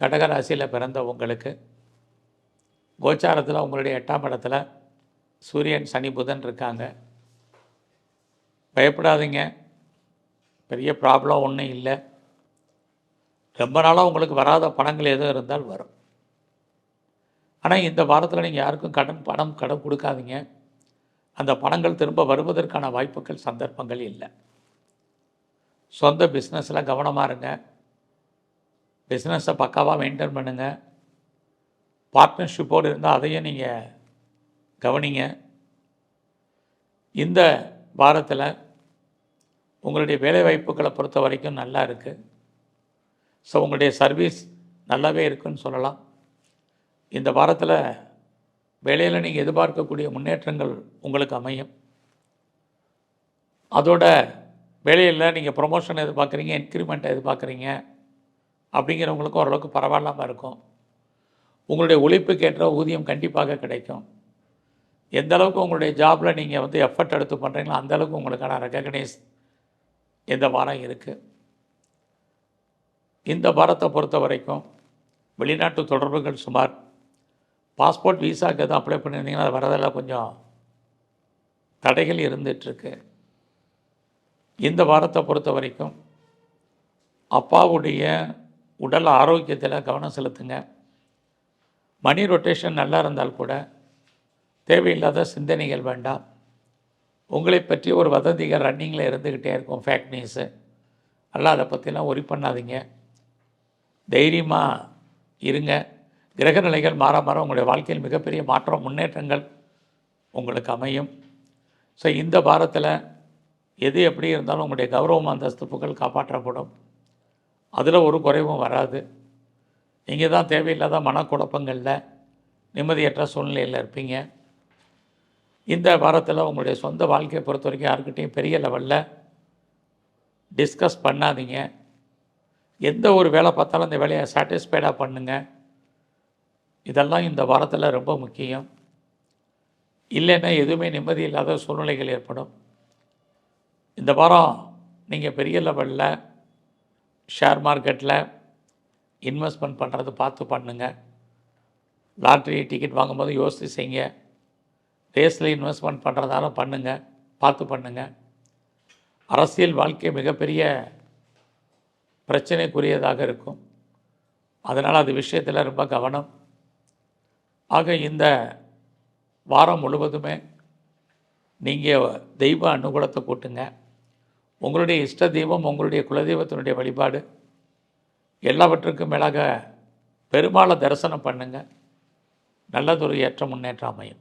கடகராசியில் பிறந்த உங்களுக்கு கோச்சாரத்தில் உங்களுடைய எட்டாம் இடத்துல சூரியன் சனி புதன் இருக்காங்க. பயப்படாதீங்க. பெரிய ப்ராப்ளம் ஒன்றும் இல்லை. ரொம்ப நாளாக உங்களுக்கு வராத பணங்கள் எதுவும் இருந்தால் வரும். ஆனால் இந்த வாரத்தில் நீங்கள் யாருக்கும் கடன் பணம் கடன் கொடுக்காதீங்க. அந்த பணங்கள் திரும்ப வருவதற்கான வாய்ப்புகள் சந்தர்ப்பங்கள் இல்லை. சொந்த பிஸ்னஸில் கவனமாக இருங்க. பிஸ்னஸை பக்காவாக மெயின்டைன் பண்ணுங்கள் பார்ட்னர்ஷிப்போடு இருந்தால் அதையும் நீங்கள் கவனிங்க. இந்த வாரத்தில் உங்களுடைய வேலைவாய்ப்புகளை பொறுத்த வரைக்கும் நல்லா இருக்குது ஸோ உங்களுடைய சர்வீஸ் நல்லாவே இருக்குன்னு சொல்லலாம். இந்த வாரத்தில் வேலையில் நீங்கள் எதிர்பார்க்கக்கூடிய முன்னேற்றங்கள் உங்களுக்கு அமையும். அதோட வேலையில் நீங்கள் ப்ரொமோஷன் எதிர்பார்க்குறீங்க இன்க்ரிமெண்ட் எதிர்பார்க்குறீங்க. அப்படிங்கிறவங்களுக்கும் ஓரளவுக்கு பரவாயில்லாமல் இருக்கும். உங்களுடைய உழைப்புக்கேற்ற ஊதியம் கண்டிப்பாக கிடைக்கும். எந்த அளவுக்கு உங்களுடைய ஜாபில் நீங்கள் வந்து எஃபர்ட் எடுத்து பண்ணுறீங்களோ அந்தளவுக்கு உங்களுக்கான ரெக்கக்னைஸ் இந்த வாரம் இருக்குது இந்த வாரத்தை பொறுத்த வரைக்கும் வெளிநாட்டு தொடர்புகள் சுமார் பாஸ்போர்ட் விசாவுக்கு எதுவும் அப்ளை பண்ணியிருந்தீங்கன்னா அது வரதெல்லாம் கொஞ்சம் தடைகள் இருந்துகிட்ருக்கு இந்த வாரத்தை பொறுத்த வரைக்கும் அப்பாவுடைய உடல் ஆரோக்கியத்தில் கவனம் செலுத்துங்க. மணி ரொட்டேஷன் நல்லா இருந்தால் கூட தேவையில்லாத சிந்தனைகள் வேண்டாம். உங்களை பற்றி ஒரு வதந்திகள் ரன்னிங்கில் இருந்துக்கிட்டே இருக்கும் ஃபேக் நியூஸு நல்லா அதை பற்றிலாம் ஒரி பண்ணாதீங்க. தைரியமாக இருங்க. கிரக நிலைகள் மாற மாற உங்களுடைய வாழ்க்கையில் மிகப்பெரிய மாற்றம் முன்னேற்றங்கள் உங்களுக்கு அமையும். ஸோ இந்த வாரத்தில் எது எப்படி இருந்தாலும் உங்களுடைய கௌரவம் அந்தஸ்து புகழ் காப்பாற்றப்படும். அதில் ஒரு குறைவும் வராது. நீங்கள் தான் தேவையில்லாத மனக்குழப்பங்களில் நிம்மதியற்ற சூழ்நிலையில் இருப்பீங்க. இந்த வாரத்தில் உங்களுடைய சொந்த வாழ்க்கையை பொறுத்த வரைக்கும் யாருக்கிட்டையும் பெரிய லெவலில் டிஸ்கஸ் பண்ணாதீங்க. எந்த ஒரு வேலை பார்த்தாலும் அந்த வேலையை சாட்டிஸ்ஃபைடாக பண்ணுங்கள் இதெல்லாம் இந்த வாரத்தில் ரொம்ப முக்கியம். இல்லைன்னா எதுவுமே நிம்மதி இல்லாத சூழ்நிலைகள் ஏற்படும். இந்த வாரம் நீங்கள் பெரிய லெவலில் ஷேர் மார்க்கெட்டில் இன்வெஸ்ட்மெண்ட் பண்ணுறது பார்த்து பண்ணுங்க. லாட்ரி டிக்கெட் வாங்கும்போது யோசித்து செய்யுங்க. ரேஸில் இன்வெஸ்ட்மெண்ட் பண்ணுறதால பண்ணுங்கள் பார்த்து பண்ணுங்கள் அரசியல் வாழ்க்கை மிகப்பெரிய பிரச்சனைக்குரியதாக இருக்கும். அதனால் அது விஷயத்தில் ரொம்ப கவனம். ஆக இந்த வாரம் முழுவதுமே நீங்கள் தெய்வ அனுகூலத்தை கூட்டுங்க. உங்களுடைய இஷ்ட தெய்வம் உங்களுடைய குலதெய்வத்தினுடைய வழிபாடு எல்லாவற்றுக்கும் மேலாக பெருமாளை தரிசனம் பண்ணுங்கள் நல்லதொரு ஏற்ற முன்னேற்றம் அமையும்.